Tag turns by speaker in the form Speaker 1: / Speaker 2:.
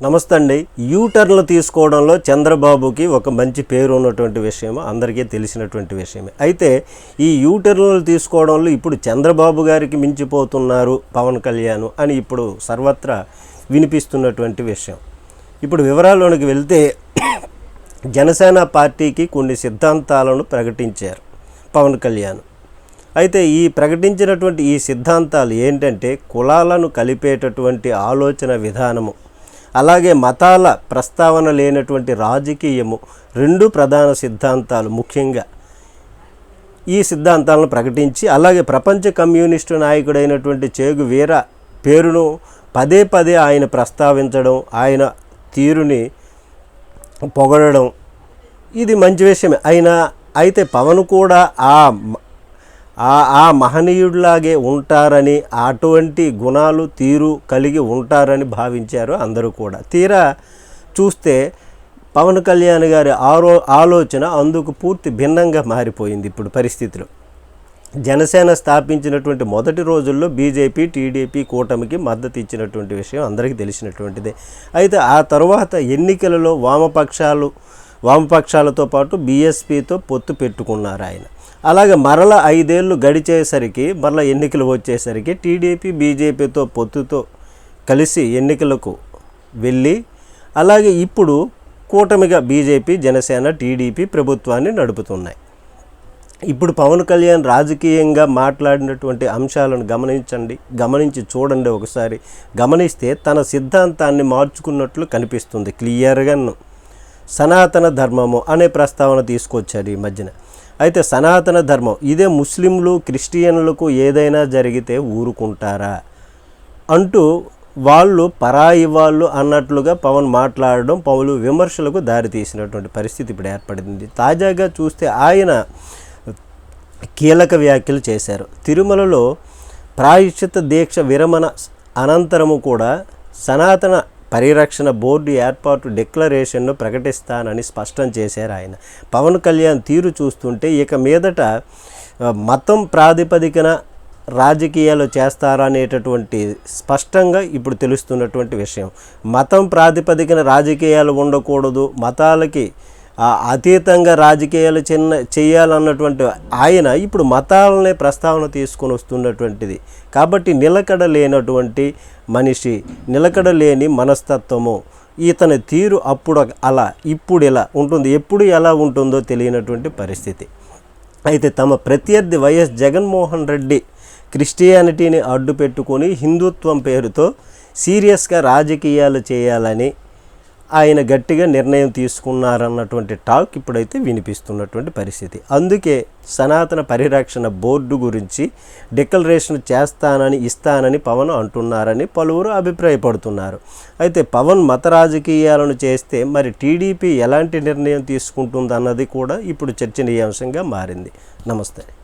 Speaker 1: నమస్తే అండి యూటర్న్లు తీసుకోవడంలో చంద్రబాబుకి ఒక మంచి పేరు ఉన్నటువంటి విషయం అందరికీ తెలిసినటువంటి విషయమే. అయితే ఈ యూటర్న్లు తీసుకోవడంలో ఇప్పుడు చంద్రబాబు గారికి మించిపోతున్నారు పవన్ కళ్యాణ్ అని ఇప్పుడు సర్వత్రా వినిపిస్తున్నటువంటి విషయం. ఇప్పుడు వివరాల్లోనికి వెళ్తే జనసేన పార్టీకి కొన్ని సిద్ధాంతాలను ప్రకటించారు పవన్ కళ్యాణ్. అయితే ఈ ప్రకటించినటువంటి ఈ సిద్ధాంతాలు ఏంటంటే కులాలను కలిపేటటువంటి ఆలోచన విధానము. అలాగే మతాల ప్రస్తావన లేనటువంటి రాజకీయము రెండు ప్రధాన సిద్ధాంతాలు ముఖ్యంగా. ఈ సిద్ధాంతాలను ప్రకటించి అలాగే ప్రపంచ కమ్యూనిస్టు నాయకుడైనటువంటి చేగు వీర పేరును పదే పదే ఆయన ప్రస్తావించడం ఆయన తీరుని పొగడడం. ఇది మంచి విషయమే. అయినా అయితే పవన్ కూడా ఆ ఆ ఆ మహనీయుడిలాగే ఉంటారని అటువంటి గుణాలు తీరు కలిగి ఉంటారని భావించారు అందరూ కూడా. తీరా చూస్తే పవన్ కళ్యాణ్ గారి ఆరో ఆలోచన అందుకు పూర్తి భిన్నంగా మారిపోయింది ఇప్పుడు పరిస్థితులు. జనసేన స్థాపించినటువంటి మొదటి రోజుల్లో బీజేపీ టీడీపీ కూటమికి మద్దతు ఇచ్చినటువంటి విషయం అందరికీ తెలిసినటువంటిదే. అయితే ఆ తర్వాత ఎన్నికలలో వామపక్షాలు వామపక్షాలతో పాటు బీఎస్పీతో పొత్తు పెట్టుకున్నారు ఆయన. అలాగే మరల ఐదేళ్ళు గడిచేసరికి మరల ఎన్నికలు వచ్చేసరికి టీడీపీ బీజేపీతో పొత్తుతో కలిసి ఎన్నికలకు వెళ్ళి అలాగే ఇప్పుడు కూటమిగా బీజేపీ జనసేన టీడీపీ ప్రభుత్వాన్ని నడుపుతున్నాయి. ఇప్పుడు పవన్ కళ్యాణ్ రాజకీయంగా మాట్లాడినటువంటి అంశాలను గమనించండి గమనించి చూడండి ఒకసారి. గమనిస్తే తన సిద్ధాంతాన్ని మార్చుకున్నట్లు కనిపిస్తుంది క్లియర్గాను సనాతన ధర్మము అనే ప్రస్తావన తీసుకొచ్చాడు ఈ మధ్యన. అయితే సనాతన ధర్మం ఇదే ముస్లింలు క్రిస్టియన్లకు ఏదైనా జరిగితే ఊరుకుంటారా? అంటూ వాళ్ళు పరాయి వాళ్ళు అన్నట్లుగా పవన్ మాట్లాడడం పౌలు విమర్శలకు దారితీసినటువంటి పరిస్థితి ఇప్పుడు ఏర్పడింది. తాజాగా చూస్తే ఆయన కీలక వ్యాఖ్యలు చేశారు. తిరుమలలో ప్రాయశ్చిత దీక్ష విరమణ అనంతరము కూడా సనాతన పరిరక్షణ బోర్డు ఏర్పాటు డిక్లరేషన్ను ప్రకటిస్తానని స్పష్టం చేశారు ఆయన. పవన్ కళ్యాణ్ తీరు చూస్తుంటే ఇక మీదట మతం ప్రాతిపదికన రాజకీయాలు చేస్తారా అనేటటువంటి స్పష్టంగా ఇప్పుడు తెలుస్తున్నటువంటి విషయం. మతం ప్రాతిపదికన రాజకీయాలు ఉండకూడదు మతాలకి అతీతంగా రాజకీయాలు చిన్న చేయాలన్నటువంటి ఆయన ఇప్పుడు మతాలనే ప్రస్తావన తీసుకొని వస్తున్నటువంటిది. కాబట్టి నిలకడ లేనటువంటి మనిషి నిలకడ లేని మనస్తత్వము ఇతని తీరు అప్పుడు అలా ఇప్పుడు ఇలా ఉంటుంది ఎప్పుడు ఎలా ఉంటుందో తెలియనటువంటి పరిస్థితి. అయితే తమ ప్రత్యర్థి వైఎస్ జగన్మోహన్ రెడ్డి క్రిస్టియానిటీని అడ్డు పెట్టుకొని హిందుత్వం పేరుతో సీరియస్గా రాజకీయాలు చేయాలని ఆయన గట్టిగా నిర్ణయం తీసుకున్నారన్నటువంటి టాక్ ఇప్పుడైతే వినిపిస్తున్నటువంటి పరిస్థితి. అందుకే సనాతన పరిరక్షణ బోర్డు గురించి డిక్లరేషన్ చేస్తానని ఇస్తానని పవన్ అంటున్నారని పలువురు అభిప్రాయపడుతున్నారు. అయితే పవన్ మత రాజకీయాలను చేస్తే మరి టీడీపీ ఎలాంటి నిర్ణయం తీసుకుంటుందన్నది కూడా ఇప్పుడు చర్చనీయాంశంగా మారింది. నమస్తే.